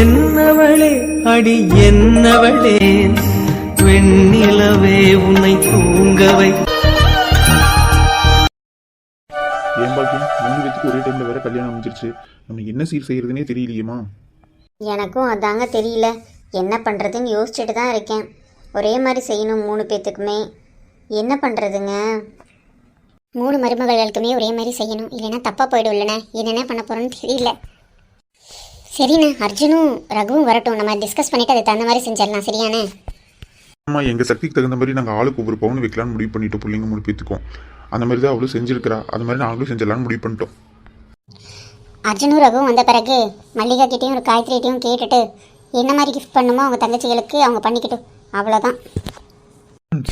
என்னவளே அடி என்னவளே வெண்ணிலவே உன்னை தூங்கவை. ஏன் பாக்கியம் மூணு பேத்துக்கு ஒரே டைம்ல வேற கல்யாணம் அமைஞ்சிருச்சு நம்ம என்ன சீர் செய்யறதுனே தெரியலையேமா எனக்கும் அதாங்க தெரியல. என்ன பண்ணுறதுன்னு யோசிச்சுட்டு தான் இருக்கேன். ஒரே மாதிரி செய்யணும் மூணு பேர்த்துக்குமே என்ன பண்ணுறதுங்க மூணு மருமகளுக்குமே ஒரே மாதிரி செய்யணும். இல்லைன்னா தப்பாக போயிடும் இல்லைண்ணே என்னென்ன பண்ண போகிறோன்னு தெரியல. சரிண்ணே அர்ஜுனும் ரகுவும் வரட்டும். நம்ம டிஸ்கஸ் பண்ணிவிட்டு அதுக்கு தகுந்த மாதிரி செஞ்சிடலாம். சரியாண்ணே? ஆமா எங்க சக்திக்கு தகுந்த மாதிரி நாங்க ஆளுக்கு ஒவ்வொரு பவுன் வைக்கலாம்னு முடிவு பண்ணிட்டோம் பிள்ளைங்க மூணு பேத்துக்கும். அந்த மாதிரி தான் அவளும் செஞ்சிருக்கிறா. அது மாதிரி நாங்களும் செஞ்சிடலாம்னு முடிவு பண்ணிட்டோம். அர்ஜுனும் ரகுவும் வந்த பிறகு மல்லிகா கிட்டேயும் ஒரு காயத்ரிகிட்டையும் கேட்டுட்டு என்ன மாதிரி கிஃப்ட் பண்ணுமோ அவங்க தங்கச்சிகளுக்கு அவங்க பண்ணிக்கிட்டும். அவ்வளோதான்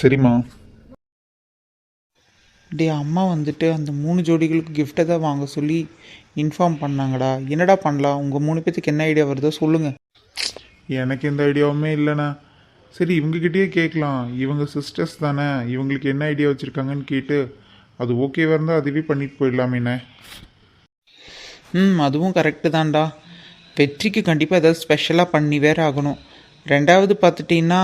சரிம்மா. டே அம்மா வந்துட்டு அந்த மூணு ஜோடிகளுக்கு gift தான் வாங்க சொல்லி இன்ஃபார்ம் பண்ணாங்கடா. என்னடா பண்ணலாம்? உங்கள் மூணு பேத்துக்கு என்ன ஐடியா வருதோ சொல்லுங்கள் எனக்கு எந்த ஐடியாவுமே இல்லைண்ணா. சரி இவங்ககிட்டயே கேட்கலாம். இவங்க சிஸ்டர்ஸ் தானே. இவங்களுக்கு என்ன ஐடியா வச்சுருக்காங்கன்னு கேட்டு அது ஓகேவா இருந்தால் அதுவே பண்ணிட்டு போயிடலாமேண்ணே. ம் அதுவும் கரெக்டு தான்டா. வெற்றிக்கு கண்டிப்பாக ஏதாவது ஸ்பெஷலாக பண்ணி வேற ஆகணும். ரெண்டாவது பார்த்துட்டிங்கன்னா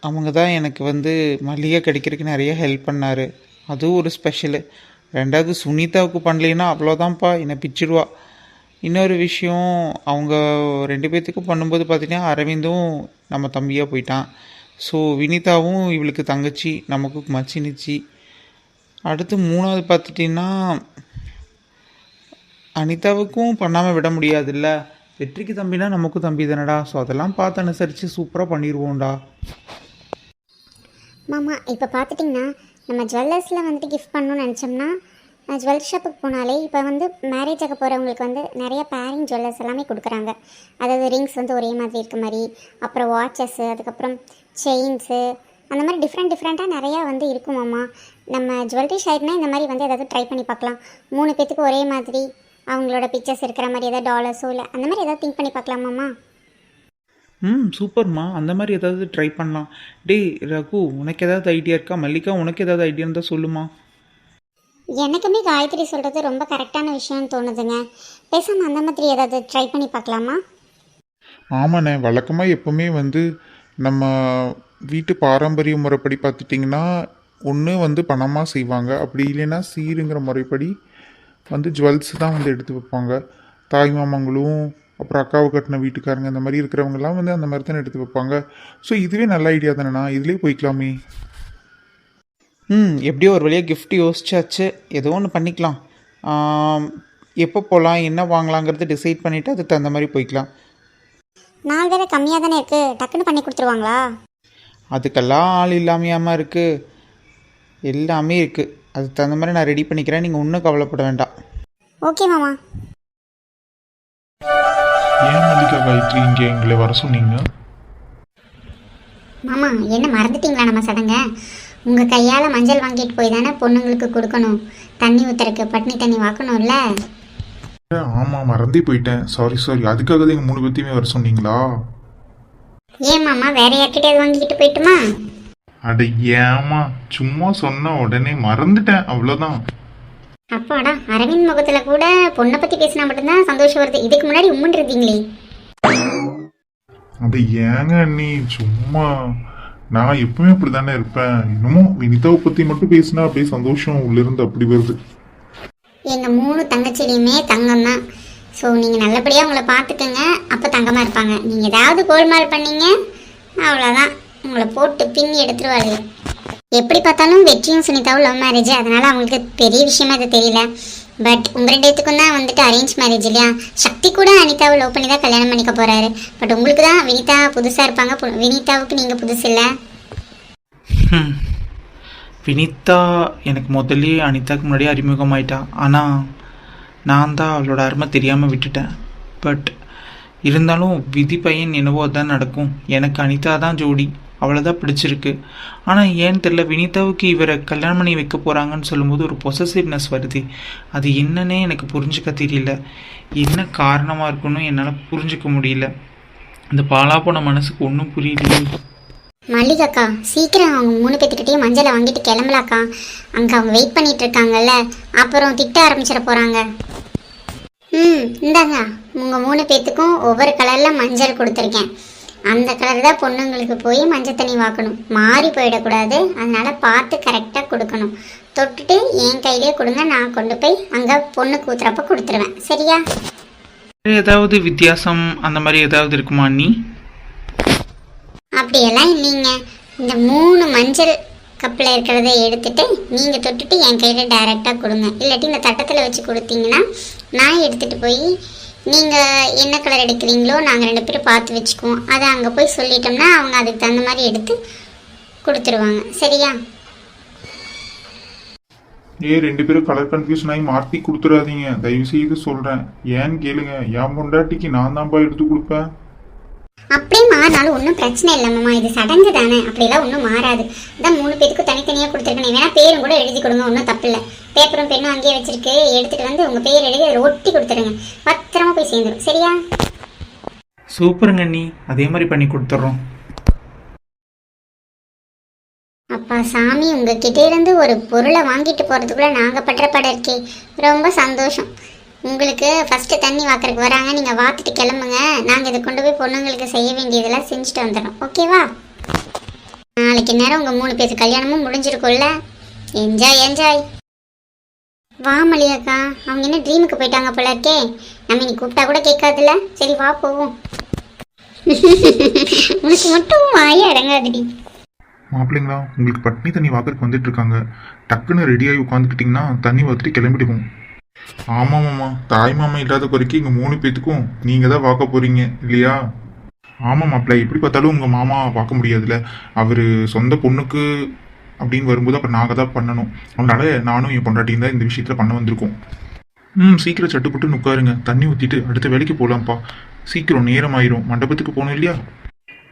அவங்க தான் எனக்கு வந்து மல்லிகை கிடைக்கிறதுக்கு நிறைய ஹெல்ப் பண்ணார். அதுவும் ஒரு ஸ்பெஷலு ரெண்டாவது சுனிதாவுக்கு பண்ணலைன்னா அவ்வளோதான்ப்பா என்னை பிச்சிடுவா. இன்னொரு விஷயம் அவங்க ரெண்டு பேர்த்துக்கும் பண்ணும்போது பார்த்தீங்கன்னா அரவிந்தும் நம்ம தம்பியாக போயிட்டான். ஸோ வினிதாவும் இவளுக்கு தங்கச்சி நமக்கு மச்சினிச்சி. அடுத்து மூணாவது பார்த்துட்டிங்கன்னா அனிதாவுக்கும் பண்ணாமல் விட முடியாதுல்ல. வெற்றிக்கு தம்பினா நமக்கும் தம்பி தானடா. ஸோ அதெல்லாம் பார்த்து அனுசரித்து சூப்பராக பண்ணிடுவோம்டா மாமா இப்போ பார்த்துட்டிங்கன்னா நம்ம ஜுவல்லர்ஸில் வந்துட்டு கிஃப்ட் பண்ணணும்னு நினச்சோம்னா ஜுவல் ஷாப்புக்கு போனாலே இப்போ வந்து மேரேஜ் ஆக போகிறவங்களுக்கு வந்து நிறைய பேரிங் ஜுவல்லர்ஸ் எல்லாமே கொடுக்குறாங்க. அதாவது ரிங்ஸ் வந்து ஒரே மாதிரி இருக்க மாதிரி அப்புறம் வாட்சஸ்ஸு அதுக்கப்புறம் செயின்ஸு அந்த மாதிரி டிஃப்ரெண்ட் டிஃப்ரெண்ட்டாக நிறையா வந்து இருக்குமாம்மா நம்ம ஜுவல்லரி ஷைட்னா இந்த மாதிரி வந்து ஏதாவது ட்ரை பண்ணி பார்க்கலாம். மூணு பேத்துக்கு ஒரே மாதிரி அவங்களோட பிக்சர்ஸ் இருக்கிற மாதிரி ஏதாவது டாலர்ஸோ இல்லை அந்த மாதிரி ஏதாவது திங்க் பண்ணி பார்க்கலாமாம்மா ம் சூப்பர்மா. அந்த மாதிரி ஏதாவது ட்ரை பண்ணலாம். டேய் ரகு உனக்கு ஏதாவது ஐடியா இருக்கா? மல்லிகா உனக்கு ஏதாவது ஐடியா இருந்தால் சொல்லுமா? எனக்குமே காயத்ரி சொல்கிறது ரொம்ப கரெக்டான விஷயம்னு தோணுதுங்க. பேசாமல் அந்த மாதிரி ஏதாவது ட்ரை பண்ணி பார்க்கலாமா? ஆமாண்ணே. வழக்கமாக எப்போவுமே வந்து நம்ம வீட்டு பாரம்பரிய முறைப்படி பார்த்துட்டிங்கன்னா ஒன்று வந்து பணமாக செய்வாங்க. அப்படி இல்லைன்னா சீருங்கிற முறைப்படி வந்து ஜுவல்ஸ் தான் வந்து எடுத்து வைப்பாங்க. தாய் மாமங்களும் அப்புறம் அக்காவை கட்டின வீட்டுக்காரங்க இந்த மாதிரி இருக்கிறவங்கலாம் வந்து அந்த மாதிரி தானே எடுத்து வைப்பாங்க. ஸோ இதுவே நல்ல ஐடியா தானேண்ணா? இதுலேயே போய்க்கலாமே. ம் எப்படியோ ஒரு வழியாக gift யோசிச்சாச்சு. ஏதோ ஒன்று பண்ணிக்கலாம். எப்போ போகலாம் என்ன வாங்கலாங்கிறது டிசைட் பண்ணிவிட்டு அதுக்கு தகுந்த மாதிரி போய்க்கலாம். நாள் வேற கம்மியாக தானே இருக்குது டக்குன்னு பண்ணி கொடுத்துருவாங்களா? அதுக்கெல்லாம் ஆள் இல்லாமையாமல் இருக்குது எல்லாமே இருக்குது அதுக்கு தகுந்த மாதிரி நான் ரெடி பண்ணிக்கிறேன். நீங்கள் ஒன்றும் கவலைப்பட வேண்டாம். ஓகே மாமா. ஏன் மல்லிகா காயத்ரி இங்கே எங்களை வர சொன்னீங்க? மாமா என்ன மறந்துட்டீங்களா நம்ம சடங்க? உங்கள் கையால் மஞ்சள் வாங்கிட்டு போய் தானே பொண்ணுங்களுக்கு கொடுக்கணும். தண்ணி ஊற்றுறக்கு பட்னி தண்ணி வாக்கணும்ல? ஆமாம் மறந்தே போயிட்டேன். சாரி சாரி அதுக்காக தான் எங்கள் மூணு பேர்த்தையுமே வர சொன்னீங்களா? ஏன் மாமா வேற யார்கிட்டயாவது வாங்கிட்டு போயிட்டுமா? அட ஏமா சும்மா சொன்ன உடனே மறந்துட்டேன். அவ்வளோதான் அப்பாடா அரவிந்த் முகத்தில் கூட பொண்ணை பற்றி பேசினா மட்டும்தான் சந்தோஷம் வருது. இதுக்கு முன்னாடி உம்முன்னு இருந்தீங்களே. அது ஏங்க நீ சும்மா. நான் எப்பவுமே அப்படி தானே இருப்பேன். இன்னமும் வினிதாவை பத்தி மட்டும் பேசினா அப்படியே சந்தோஷம் உள்ள இருந்து அப்படி வருது. எங்கள் மூணு தங்கச்சிலையுமே தங்கம் தான் ஸோ நீங்கள் நல்லபடியாக உங்களை பார்த்துக்கங்க. அப்போ தங்கமாக இருப்பாங்க. நீங்கள் ஏதாவது கோல்மால் பண்ணீங்க அவ்வளோதான் உங்களை போட்டு பின்னி எடுத்துருவாரு எப்படி பார்த்தாலும் வெற்றியும் சுனிதாவும் லவ் மேரேஜ் அதனால் அவங்களுக்கு பெரிய விஷயமா அது தெரியல. பட் உங்கள் ரெண்டுத்துக்கும் தான் வந்துட்டு அரேஞ்ச் மேரேஜ் இல்லையா? சக்தி கூட அனிதாவை லவ் பண்ணி தான் கல்யாணம் பண்ணிக்க போகிறாரு பட் உங்களுக்கு தான் வினிதா புதுசாக இருப்பாங்க. வினிதாவுக்கு நீங்கள் புதுசு இல்லை? வினிதா எனக்கு முதல்லயே அனிதாக்கு முன்னாடியே அறிமுகமாயிட்டா ஆனால் நான் தான் அவளோட அருமை தெரியாமல் விட்டுட்டேன். பட் இருந்தாலும் விதி பையன் என்னவோ அதான் நடக்கும். எனக்கு அனிதா தான் ஜோடி. அவ்வளோதான் பிடிச்சிருக்கு. ஆனால் ஏன்னு தெரில வினிதாவுக்கு இவரை கல்யாணம் பண்ணி வைக்க போகிறாங்கன்னு சொல்லும்போது ஒரு பொசசிவ்னஸ் வருது. அது என்னன்னே எனக்கு புரிஞ்சுக்க தெரியல. என்ன காரணமாக இருக்குன்னு என்னால் புரிஞ்சுக்க முடியல. அந்த பாலா போன மனசுக்கு ஒன்றும் புரியலையே. மல்லிகாக்கா சீக்கிரம் அவங்க மூணு பேத்துக்கிட்டேயும் மஞ்சளை வாங்கிட்டு கிளம்பலாக்கா. அங்கே அவங்க வெயிட் பண்ணிட்டு இருக்காங்கல்ல அப்புறம் திட்ட ஆரம்பிச்சிட போகிறாங்க ம் இந்தாங்க. உங்கள் மூணு பேத்துக்கும் ஒவ்வொரு கலரில் மஞ்சள் கொடுத்துருக்கேன். அந்த கலர் தான் பொண்ணுங்களுக்கு போய் மஞ்சள் தண்ணி வாக்கணும். மாறி போயிடக்கூடாது. அதனால பார்த்து கரெக்டாக கொடுக்கணும். தொட்டுட்டு என் கையிலே கொடுங்க. நான் கொண்டு போய் அங்கே பொண்ணு கூத்துறப்ப கொடுத்துருவேன். சரியா? ஏதாவது வித்தியாசம்? அந்த மாதிரி ஏதாவது இருக்குமா நீ அப்படியெல்லாம் இல்லைங்க. இந்த மூணு மஞ்சள் கப்பில் இருக்கிறத எடுத்துட்டு நீங்கள் தொட்டுட்டு என் கையில் டைரெக்டாக கொடுங்க. இல்லாட்டி இந்த தட்டத்தில் வச்சு கொடுத்தீங்கன்னா நான் எடுத்துகிட்டு போய் நீங்கள் என்ன கலர் எடுக்கிறீங்களோ நாங்கள் ரெண்டு பேரும் பார்த்து வச்சுக்குவோம். அதை அங்கே போய் சொல்லிட்டோம்னா அவங்க அதுக்கு தகுந்த மாதிரி எடுத்து கொடுத்துருவாங்க. சரியா? ஏ ரெண்டு பேரும் கலர் கன்ஃபியூஷன் ஆகி மாற்றி கொடுத்துடாதீங்க தயவு செய்து சொல்கிறேன் ஏன்னு கேளுங்க. என் பொண்டாட்டிக்கு நான் தான்ப்பா எடுத்து கொடுப்பேன்? அப்படியே மாறினாலும் ஒன்றும் பிரச்சனை இல்லை மாமா. இது சடங்கு தானே. அப்படிலாம் ஒன்றும் மாறாது. அதான் மூணு பேத்துக்கும் தனித்தனியாக கொடுத்துருக்கேன் வேணா பேரும் கூட எழுதி கொடுங்க. ஒன்றும் தப்பு இல்லை. பேப்பரும் பெண்ணும் அங்கேயே வச்சிருக்கு. எடுத்துகிட்டு வந்து உங்கள் பேர் எழுதி அதில் ஒட்டி கொடுத்துருங்க பத்திரமா போய் சேர்ந்துடும் சரியா? சூப்பருங்க நீ அதே மாதிரி பண்ணி கொடுத்துட்றோம். அப்பா சாமி உங்ககிட்ட இருந்து ஒரு பொருளை வாங்கிட்டு போகிறதுக்குள்ள நாங்கள் பற்ற படம் இருக்கே. ரொம்ப சந்தோஷம். உங்களுக்கு ஃபஸ்ட்டு தண்ணி வாக்கறதுக்கு வராங்க. நீங்கள் வாத்துட்டு கிளம்புங்க. நாங்கள் இதை கொண்டு போய் பொண்ணுங்களுக்கு செய்ய வேண்டியதெல்லாம் செஞ்சுட்டு வந்துடுறோம். ஓகேவா நாளைக்கு நேரம் உங்கள் மூணு பேர் கல்யாணமும் முடிஞ்சிருக்கும்ல. என்ஜாய் என்ஜாய் வா மலியாக்கா அவங்க என்ன ட்ரீமுக்கு போயிட்டாங்க போல இருக்கே. நம்ம இன்னைக்கு கூப்பிட்டா கூட கேட்காதுல்ல. சரி வா போவோம். உனக்கு மட்டும் வாயே அடங்காதடி மாப்பிள்ளைங்களா உங்களுக்கு பட்னி தண்ணி வாக்கறதுக்கு வந்துட்டு இருக்காங்க. டக்குன்னு ரெடியாகி உட்காந்துக்கிட்டிங்கன்னா தண்ணி வாத்துட்டு கிளம்பிடுவோம். ஆமாம் மாமா. தாய் மாமா இல்லாத குறைக்கு இங்கே மூணு பேத்துக்கும் நீங்கள் தான் வாக்க போகிறீங்க இல்லையா? ஆமாம் மாப்பிள்ள. எப்படி பார்த்தாலும் உங்கள் மாமா பார்க்க முடியாதுல்ல. அவர் சொந்த பொண்ணுக்கு அப்படின்னு வரும்போது அப்புறம் நாங்கள் தான் பண்ணணும். அதனால நானும் என் பொண்டாட்டியும் தான் இந்த விஷயத்தில் பண்ண வந்திருக்கோம். ம் சீக்கிரம் சட்டுப்பட்டு உட்காருங்க. தண்ணி ஊற்றிட்டு அடுத்த வேலைக்கு போகலாம்ப்பா சீக்கிரம் நேரம் ஆயிரும் மண்டபத்துக்கு போகணும் இல்லையா?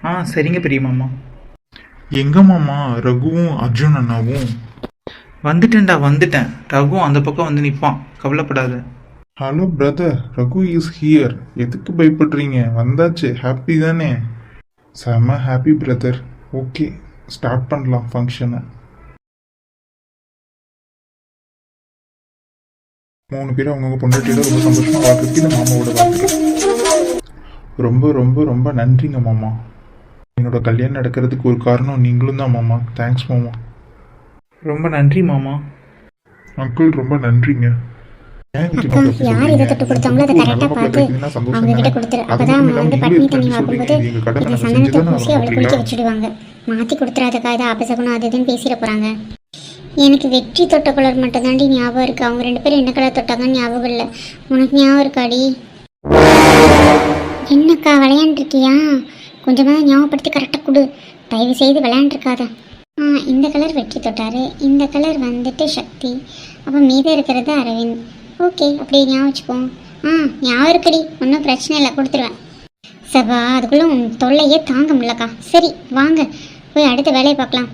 ஆ சரிங்க பெரிய மாமா எங்க மாமா ரகுவும் அர்ஜுன் அண்ணாவும். வந்துட்டேன்டா வந்துட்டேன். ரகு அந்த பக்கம் வந்து நிற்பான். கவலைப்படாத. Hello brother Raghu is here எதுக்கு பயப்படுறீங்க? வந்தாச்சு. ஹாப்பி தானே. செம ஹாப்பி பிரதர் ஓகே ஸ்டார்ட் பண்ணலாம் ஃபங்க்ஷனை மூணு பேரும் அவங்கவுங்க பொண்டாட்டியோட ரொம்ப சந்தோஷமா வாழ்க்கை இந்த மாமாவோட வாழ்க்கை ரொம்ப ரொம்ப ரொம்ப நன்றிங்க மாமா. என்னோட கல்யாணம் நடக்கிறதுக்கு ஒரு காரணம் நீங்களும் தான் மாமா. தேங்க்ஸ் மாமா. ரொம்ப நன்றி மாமா. அங்கிள் ரொம்ப நன்றிங்க. யார் இதை? தொட்டு கொடுத்தாங்களோ அதை கரெக்டாக பார்த்து அவங்க கிட்ட தானே? கொடுத்துரு. அப்பதான் வந்து பட்னி தண்ணி வாங்கும்போது நம்ம சந்தனத்தை பூசி அவளை ஆகணும், குளிக்க? வச்சுடுவாங்க. மாற்றி கொடுத்துறாதக்கா இதை அபசகுணம் அது இதுன்னு பேசிட போகிறாங்க எனக்கு வெற்றி தொட்ட கலர் மட்டும் தாண்டி ஞாபகம் இருக்கு. அவங்க ரெண்டு பேரும் என்ன கலர் தொட்டாங்கன்னு ஞாபகம் இல்லை. உனக்கு ஞாபகம் இருக்காடி? என்னக்கா விளையாண்டுருக்கியா? கொஞ்சமாக ஞாபகப்படுத்தி கரெக்டாக கொடு. தயவு செய்து விளையாண்டுருக்காத. இந்த கலர் வெற்றி தொட்டாரு. இந்த கலர் வந்துட்டு சக்தி. அப்போ மீதம் இருக்கிறது அரவிந்த். ஓகே அப்படியே ஞாபகம் வச்சுப்போம் ஆ ஞாபகம் இருக்குடி. ஒன்றும் பிரச்சனை இல்லை கொடுத்துருவேன். சபா அதுக்குள்ளே உன் தொல்லையே தாங்க முடியலக்கா. சரி வாங்க. போய் அடுத்த வேலையை பார்க்கலாம்.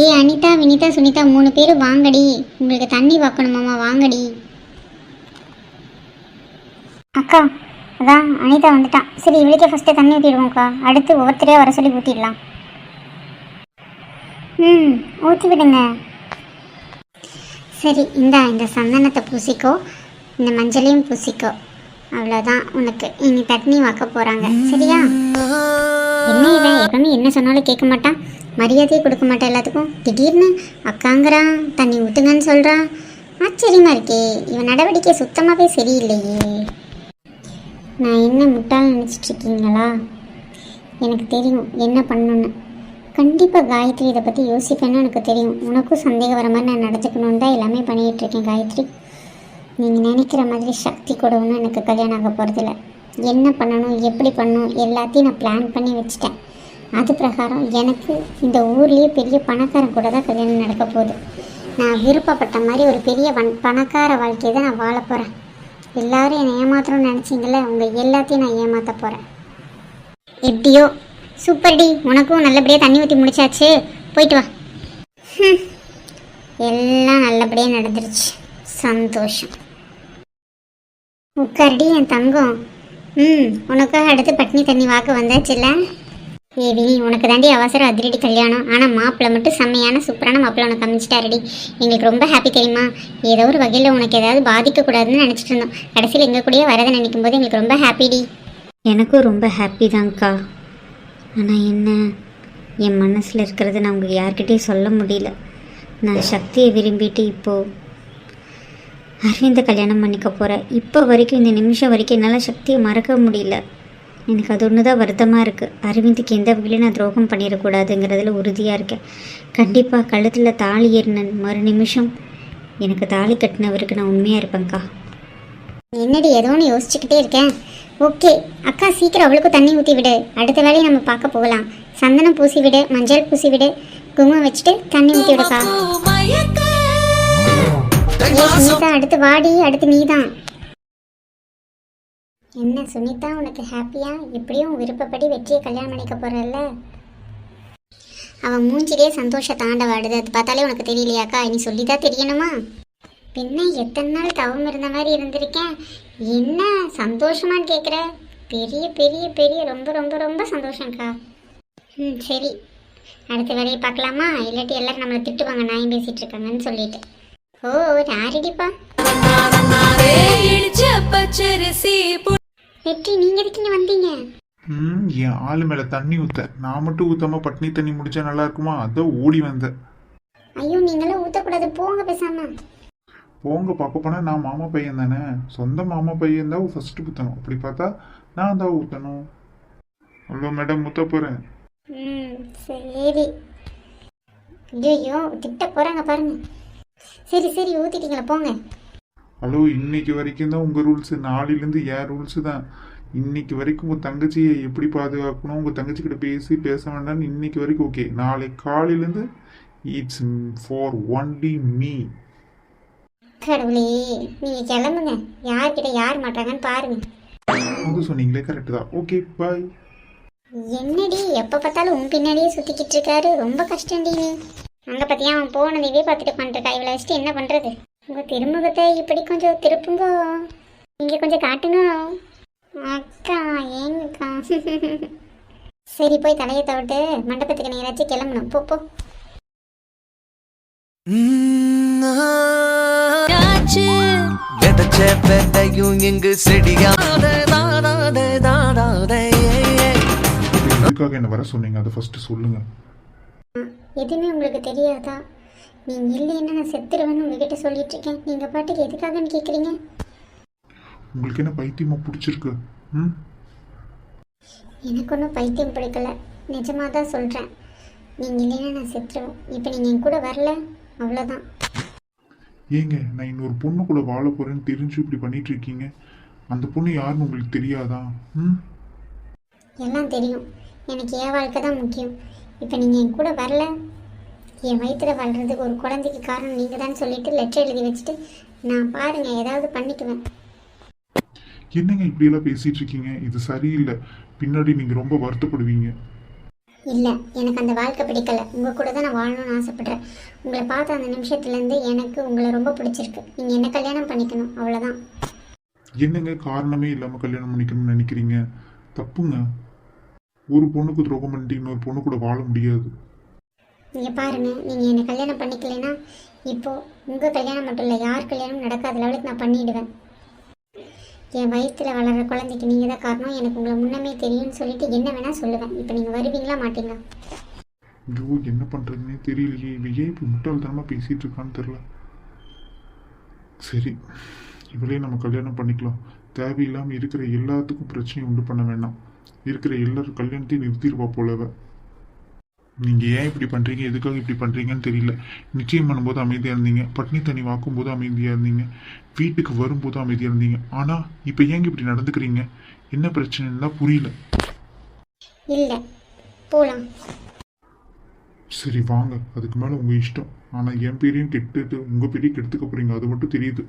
ஏ அனிதா வினிதா சுனிதா மூணு பேர் வாங்கடி. உங்களுக்கு தண்ணி பார்க்கணுமாம்மா வாங்கடி. அக்கா அதான் அனிதா வந்துட்டான் சரி இவளுக்கே ஃபஸ்ட்டு தண்ணி ஊற்றிடுவோம்க்கா அடுத்து ஒவ்வொருத்தரையாக வர சொல்லி ஊற்றிடலாம் ம் ஊற்றி விடுங்க சரி இந்தா இந்த சந்தனத்தை பூசிக்கோ. இந்த மஞ்சளையும் பூசிக்கோ. அவ்வளோதான் உனக்கு. இனி தட்னி வாக்க போகிறாங்க சரியா? என்ன இவன் எப்பவுமே என்ன சொன்னாலும் கேட்க மாட்டான். மரியாதையே கொடுக்க மாட்டான் எல்லாத்துக்கும். திடீர்னு அக்காங்கிறான் தண்ணி ஊற்றுங்கன்னு சொல்கிறான் ஆச்சரியமாக இருக்கே. இவன் நடவடிக்கை சுத்தமாகவே சரியில்லையே. நான் என்ன முட்டாள் நினச்சிட்டு இருக்கீங்களா? எனக்கு தெரியும் என்ன பண்ணணும்னு. கண்டிப்பாக காயத்ரி இதை பற்றி யோசிப்பேன்னு எனக்கு தெரியும். உனக்கும் சந்தேகம் வர மாதிரி நான் நடந்துக்கணும்னு தான் எல்லாமே பண்ணிகிட்ருக்கேன் காயத்ரி. நீங்கள் நினைக்கிற மாதிரி சக்தி கூட ஒன்றும் எனக்கு கல்யாணம் ஆக போகிறதில்ல என்ன பண்ணணும் எப்படி பண்ணணும் எல்லாத்தையும் நான் பிளான் பண்ணி வச்சுட்டேன். அது பிரகாரம் எனக்கு இந்த ஊர்லேயே பெரிய பணக்காரன் கூட தான் கல்யாணம் நடக்க போகுது. நான் விருப்பப்பட்ட மாதிரி ஒரு பெரிய வன் பணக்கார வாழ்க்கையை தான் நான் வாழ போகிறேன் எல்லாரும் என்னை ஏமாத்தணும்னு நினச்சிங்களே உங்கள் எல்லாத்தையும் நான் ஏமாற்ற போகிறேன் எப்படியோ சூப்பர் டி. உனக்கும் நல்லபடியாக தண்ணி ஊற்றி முடிச்சாச்சு. போயிட்டு வா. ஹம். எல்லாம் நல்லபடியாக நடந்துருச்சு. சந்தோஷம். உட்கார்டி என் தங்கம். ம் உனக்காக அடுத்து பட்னி தண்ணி வாக்க வந்தாச்சுல்ல ஏ வினி உனக்கு தாண்டி அவசரம் அதிரடி கல்யாணம். ஆனால் மாப்பிள்ளை மட்டும் செம்மையான சூப்பரான மாப்பிள்ளை உனக்கு அமைச்சிட்டாரடி எங்களுக்கு ரொம்ப ஹாப்பி தெரியுமா? ஏதோ ஒரு வகையில் உனக்கு ஏதாவது பாதிக்கக்கூடாதுன்னு நினச்சிட்டு இருந்தோம். கடைசியில் எங்கள் கூடயே வரதை நினைக்கும் போது எங்களுக்கு ரொம்ப ஹாப்பிடி எனக்கும் ரொம்ப ஹாப்பி தான்க்கா. ஆனால் என்ன? என் மனசில் இருக்கிறத நான் உங்களுக்கு யார்கிட்டயும் சொல்ல முடியல. நான் சக்தியை விரும்பிட்டு இப்போது அரவிந்த கல்யாணம் பண்ணிக்க போகிறேன் இப்போ வரைக்கும் இந்த நிமிஷம் வரைக்கும் என்னால் சக்தியை மறக்க முடியல. எனக்கு அது ஒன்று தான் வருத்தமாக இருக்குது அரவிந்துக்கு எந்த வகையிலும் நான் துரோகம் பண்ணிடக்கூடாதுங்கிறதுல உறுதியாக இருக்கேன். கண்டிப்பாக கழுத்தில் தாலி ஏறின மறு நிமிஷம் எனக்கு தாலி கட்டினவருக்கு நான் உண்மையாக இருப்பேன்க்கா. என்னடி ஏதோ ஒன்று யோசிச்சுக்கிட்டே இருக்கேன். ஓகே அக்கா சீக்கிரம் அவளுக்கும் தண்ணி ஊற்றி விடு. அடுத்த வேலையை நம்ம பார்க்க போகலாம். சந்தனம் பூசி விடு மஞ்சள் பூசி விடு குங்குமம் வச்சுட்டு தண்ணி ஊற்றி விடுக்கா சுனிதா அடுத்து வாடி அடுத்து நீ தான் என்ன சுனிதா உனக்கு ஹாப்பியா? எப்படியும் விருப்பப்படி வெற்றியை கல்யாணம் பண்ணிக்க போறல்ல? அவன் மூஞ்சிலே சந்தோஷ தாண்டவாடுது அது பார்த்தாலே உனக்கு தெரியலையாக்கா? நீ சொல்லிதான் தெரியணுமா? பின்ன எத்தனை நாள் தவம் இருந்த மாதிரி இருந்திருக்கேன்? என்ன சந்தோஷமான்னு கேட்குற பெரிய பெரிய பெரிய ரொம்ப ரொம்ப ரொம்ப சந்தோஷம்க்கா. ம் சரி. அடுத்த வேலையை பார்க்கலாமா? இல்லாட்டி எல்லாரும் நம்மளை திட்டுவாங்க நாயம் பேசிட்டு இருக்காங்கன்னு சொல்லிட்டு. ஓ யாரடிப்பா வெற்றி நீங்க எதுக்கு வந்தீங்க? ம் என் ஆளு மேலே தண்ணி ஊற்ற நான் மட்டும் ஊற்றாம பட்னி தண்ணி முடிச்சா நல்லா இருக்குமா? அதான் ஓடி வந்தேன். ஐயோ நீங்களும் ஊத்தக்கூடாது. போங்க பேசாம. போங்க பார்க்க போனால் நான் மாமா பையன் தானே? சொந்த மாமா பையன் தான் ஃபர்ஸ்ட் ஊற்றணும் அப்படி பார்த்தா நான் தான் ஊற்றணும் ஹலோ மேடம் ஊற்ற போகிறேன் ம் சரி. ஐயோ திட்ட போறாங்க பாருங்க. சரி சரி ஊத்திட்டீங்களா போங்க. ஹலோ இன்னைக்கு வரைக்கும் தான் உங்கள் ரூல்ஸு நாளையிலேருந்து என் ரூல்ஸு தான். இன்னைக்கு வரைக்கும் உங்கள் தங்கச்சியை எப்படி பாதுகாக்கணும்? உங்கள் தங்கச்சிக்கிட்ட பேசி பேச வேண்டாம்னு இன்னைக்கு வரைக்கும் ஓகே நாளை காலையிலேருந்து இட்ஸ் ஃபார் ஒன்லி மீ கடவுளே நீங்க கிளம்புங்க. யார்கிட்ட யார் மாட்டாங்கன்னு பாருங்க. அது சொன்னீங்களே கரெக்டு தான். ஓகே பாய் என்னடி எப்ப பார்த்தாலும் உன் பின்னாடியே சுத்திக்கிட்டு இருக்காரு. ரொம்ப கஷ்டம்டி நீ. அங்க பத்தியா அவன் போனதையே பார்த்துட்டு பண்ணிருக்கா இவளை வச்சுட்டு என்ன பண்றது? உங்க திருமுகத்தை இப்படி கொஞ்சம் திருப்புங்க. இங்க கொஞ்சம் காட்டுங்க. அக்கா ஏங்கக்கா. சரி போய் தலையை தவிட்டு மண்டபத்துக்கு நேராச்சும் கிளம்பணும். போ போ. விதைச்ச விதையும் இங்கு செடியாத என்ன வர சொன்னீங்க? அதை ஃபர்ஸ்ட் சொல்லுங்க. எதுவுமே உங்களுக்கு தெரியாதா? நீங்க இல்லைன்னா நான் செத்துருவேன்னு உங்ககிட்ட சொல்லிட்டு இருக்கேன் நீங்க பாட்டுக்கு எதுக்காகன்னு கேக்குறீங்க? உங்களுக்கு என்ன பைத்தியமா பிடிச்சிருக்கு? ம்? எனக்கு ஒன்றும் பைத்தியம் பிடிக்கல. நிஜமாக தான் சொல்கிறேன் நீங்கள் இல்லைன்னா நான் செத்துருவேன். இப்போ நீங்கள் என் கூட வரல? அவ்வளோதான் ஏங்க நான் இன்னொரு பொண்ணு கூட வாழ போறேன்னு தெரிஞ்சு இப்படி பண்ணிட்டு இருக்கீங்க. அந்த பொண்ணு யாருன்னு உங்களுக்கு தெரியாதா? ம்? எல்லாம் தெரியும். எனக்கு என் வாழ்க்கை தான் முக்கியம். இப்போ நீங்கள் என் கூட வரல. என் வயிற்றுல வாழ்கிறதுக்கு ஒரு குழந்தைக்கு காரணம் நீங்கள் தான் சொல்லிட்டு லெட்டர் எழுதி வச்சுட்டு நான் பாருங்கள் ஏதாவது பண்ணிக்குவேன். என்னங்க இப்படியெல்லாம் பேசிட்டு இருக்கீங்க? இது சரியில்லை. பின்னாடி நீங்க ரொம்ப வருத்தப்படுவீங்க. இல்லை எனக்கு அந்த வாழ்க்கை பிடிக்கல. உங்கள் கூட தான் நான் வாழணும்னு ஆசைப்பட்றேன். உங்களை பார்த்த அந்த நிமிஷத்துலேருந்து எனக்கு உங்களை ரொம்ப பிடிச்சிருக்கு. நீங்கள் என்ன கல்யாணம் பண்ணிக்கணும்? அவ்வளோதான் என்னங்க காரணமே இல்லாம கல்யாணம் பண்ணிக்கணும்னு நினைக்கிறீங்க? தப்புங்க. ஒரு பொண்ணுக்கு துரோகம் பண்ணிட்டு இன்னொரு பொண்ணு கூட வாழ முடியாது. நீங்கள் பாருங்க நீங்கள் என்னை கல்யாணம் பண்ணிக்கலைன்னா இப்போ உங்கள் கல்யாணம் மட்டும் இல்லை யார் கல்யாணம் நடக்காத லெவலுக்கு நான் பண்ணிடுவேன். என் வயிற்றில் வளர்கிற குழந்தைக்கு நீங்கள் தான் காரணம். எனக்கு உங்களை முன்னமே தெரியும்னு சொல்லிட்டு என்ன வேணால் சொல்லுவேன். இப்போ நீங்கள் வருவீங்களா மாட்டீங்களா? ஐயோ என்ன பண்ணுறதுனே தெரியலையே. இவ இப்போ முட்டாள்தனமாக பேசிகிட்டு பேசிட்டு இருக்கான்னு தெரில சரி இவளே நம்ம கல்யாணம் பண்ணிக்கலாம். தேவையில்லாமல் இருக்கிற எல்லாத்துக்கும் பிரச்சனையும் உண்டு பண்ண வேண்டாம் இருக்கிற எல்லாரும் கல்யாணத்தையும் நிறுத்திடுவா போலவ நீங்க ஏன் இப்படி பண்றீங்க? எதுக்காக இப்படி பண்றீங்கன்னு தெரியல. நிச்சயம் பண்ணும்போது அமைதியா இருந்தீங்க. பட்னி தண்ணி வாக்கும்போது அமைதியா இருந்தீங்க. வீட்டுக்கு வரும்போது அமைதியா இருந்தீங்க. ஆனா இப்ப ஏங்க இப்படி நடந்துக்கிறீங்க? என்ன பிரச்சனைன்னு தான் புரியல. இல்லை. போகலாம் சரி வாங்க. அதுக்கு மேலே உங்கள் இஷ்டம். ஆனால் என் பேரையும் கெட்டுட்டு உங்கள் பேரையும் கெடுத்துக்க போறீங்க. அது மட்டும் தெரியுது.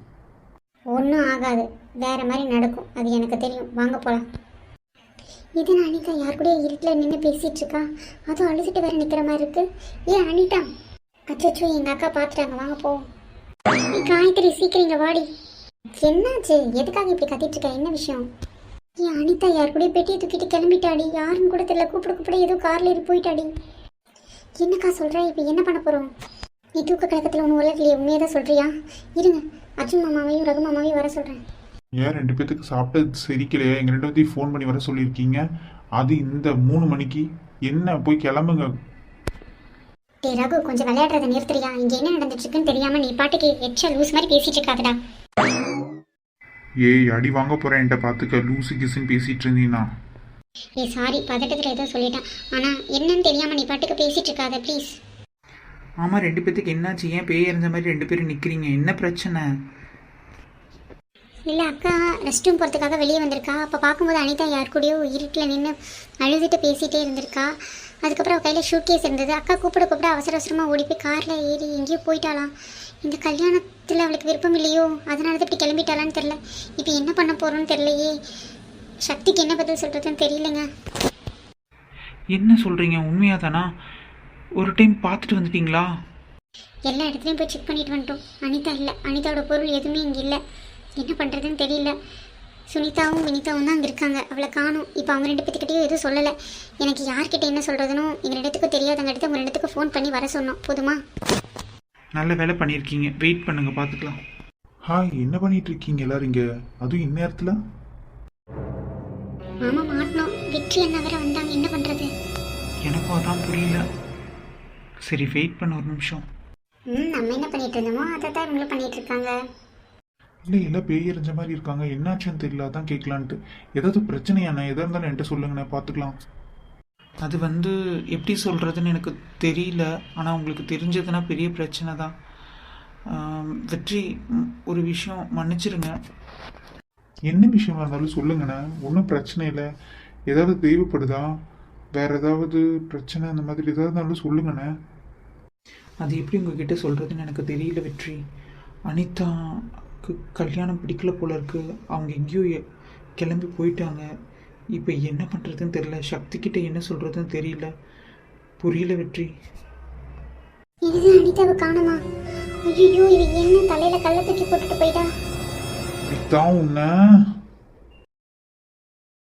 ஒன்றும் ஆகாது. வேற மாதிரி நடக்கும். அது எனக்கு தெரியும். வாங்க போகலாம் இது அனிதா? யார் கூட இருட்டில் நின்று பேசிட்டு இருக்கா அதுவும் அழுதுட்டு வேற நிற்கிற மாதிரி இருக்கு. ஏன் அனிதா? அச்சோ எங்கள் அக்கா பார்த்துட்டாங்க வாங்க போ. காய்கறி காயத்ரி சீக்கிரம் வாடி. என்னாச்சு? எதுக்காக இப்படி கத்திட்டு இருக்க? என்ன விஷயம்? ஏன் அனிதா யார் கூட பெட்டியை தூக்கிட்டு கிளம்பிட்டாடி. யாருன்னு கூட தெரியல. கூப்பிட கூப்பிட ஏதோ காரில் ஏறி போயிட்டாடி. என்னக்கா சொல்கிற இப்போ என்ன பண்ண போகிறோம் நீ தூக்க கழகத்தில் ஒன்று உலகிலேயே உண்மையை தான் சொல்கிறியா இருங்க அர்ஜுன் மாமாவையும் ரகு மாமாவையும் வர சொல்கிறேன் ஏன் ரெண்டு பேத்துக்கு சாப்பிட்டது சரிக்கலையா? எங்க ரெண்டு பேர்த்தையும் ஃபோன் பண்ணி வர சொல்லியிருக்கீங்க. அது இந்த மூணு மணிக்கு என்ன போய் கிளம்புங்க. டே ரகு கொஞ்சம் விளையாடுறத நிறுத்துறியா? இங்க என்ன நடந்துட்டு இருக்குன்னு தெரியாம நீ பாட்டுக்கு எச்சா லூஸ் மாதிரி பேசிட்டு இருக்காதடா. ஏய் அடி வாங்க போறேன் என்கிட்ட பார்த்துக்க லூசு கிசுன்னு பேசிட்டு இருந்தீங்கன்னா ஏ சாரி பதட்டத்தில் ஏதோ சொல்லிட்டேன். ஆனா என்னன்னு தெரியாம நீ பாட்டுக்கு பேசிட்டு இருக்காத ப்ளீஸ் ஆமாம் ரெண்டு பேத்துக்கு என்னாச்சு? ஏன் பேய் எறிஞ்ச மாதிரி ரெண்டு பேரும் நிற்கிறீங்க என்ன பிரச்சனை? இல்லை அக்கா ரெஸ்ட் ரூம் போகிறதுக்காக வெளியே வந்திருக்கா. அப்போ பார்க்கும்போது அனிதா யார் கூடயோ இருட்டில் நின்று அழுதுட்டு பேசிகிட்டே இருந்திருக்கா. அதுக்கப்புறம் அவள் கையில் ஷூட் கேஸ் இருந்தது. அக்கா கூப்பிட கூப்பிட அவசர அவசரமாக ஓடி போய் காரில் ஏறி எங்கேயோ போயிட்டாளாம். இந்த கல்யாணத்தில் அவளுக்கு விருப்பம் இல்லையோ? அதனால தான் இப்படி கிளம்பிட்டாளான்னு தெரில இப்போ என்ன பண்ண போகிறோன்னு தெரிலையே சக்திக்கு என்ன பதில் சொல்கிறதுன்னு தெரியலங்க. என்ன சொல்கிறீங்க உண்மையாக தானா ஒரு டைம் பார்த்துட்டு வந்துட்டீங்களா? எல்லா இடத்துலையும் போய் செக் பண்ணிட்டு வந்துட்டோம். அனிதா இல்லை. அனிதாவோட பொருள் எதுவுமே இங்கே இல்லை. என்ன பண்ணுறதுன்னு தெரியல. சுனிதாவும் வினிதாவும் தான் அங்கே இருக்காங்க. அவளை காணும். இப்போ அவங்க ரெண்டு பேத்துக்கிட்டையும் எதுவும் சொல்லலை. எனக்கு யார்கிட்ட என்ன சொல்கிறதுனோ எங்கள் ரெண்டுத்துக்கும் தெரியாதங்க எடுத்து உங்கள் ரெண்டுத்துக்கும் ஃபோன் பண்ணி வர சொன்னோம். போதுமா? நல்ல வேலை பண்ணியிருக்கீங்க. வெயிட் பண்ணுங்கள் பார்த்துக்கலாம் ஹாய் என்ன பண்ணிட்டு இருக்கீங்க எல்லாரும் இங்க? அதுவும் இந்நேரத்துல? மாமா மாட்டினோம் வெற்றி என்ன வேற வந்தாங்க. என்ன பண்ணுறது எனக்கும் அதான் புரியல. சரி வெயிட் பண்ண ஒரு நிமிஷம். ம் நம்ம என்ன பண்ணிட்டு இருந்தோமோ அதை தான் இவங்களும் பண்ணிட்டு இருக்காங்க. இல்லை எல்லாம் பேய் எறிஞ்ச மாதிரி இருக்காங்க? என்னாச்சுன்னு தெரியல அதான் கேட்கலான்ட்டு. ஏதாவது பிரச்சனையாண்ணே எதாக இருந்தாலும் என்கிட்ட சொல்லுங்கண்ணே பார்த்துக்கலாம். அது வந்து எப்படி சொல்கிறதுன்னு எனக்கு தெரியல. ஆனால் உங்களுக்கு தெரிஞ்சதுன்னா பெரிய பிரச்சனை தான். வெற்றி ஒரு விஷயம் மன்னிச்சிருங்க. என்ன விஷயமா இருந்தாலும் சொல்லுங்கண்ணே. ஒன்றும் பிரச்சனை இல்லை. ஏதாவது தேவைப்படுதா? வேற ஏதாவது பிரச்சனை அந்த மாதிரி ஏதாவது இருந்தாலும் சொல்லுங்கண்ணே. அது எப்படி உங்ககிட்ட சொல்கிறதுன்னு எனக்கு தெரியல வெற்றி. அனிதாக்கு கல்யாணம் பிடிக்கல போல இருக்கு. அவங்க எங்கேயோ கிளம்பி போயிட்டாங்க. இப்போ என்ன பண்ணுறதுன்னு தெரியல. சக்தி கிட்ட என்ன சொல்கிறதுன்னு தெரியல. புரியல வெற்றி. இது அனிதாவை காணுமா? ஐயோ இது என்ன தலையில் கல்லை தூக்கி போட்டுட்டு போயிட்டா? இதான் உன்னை?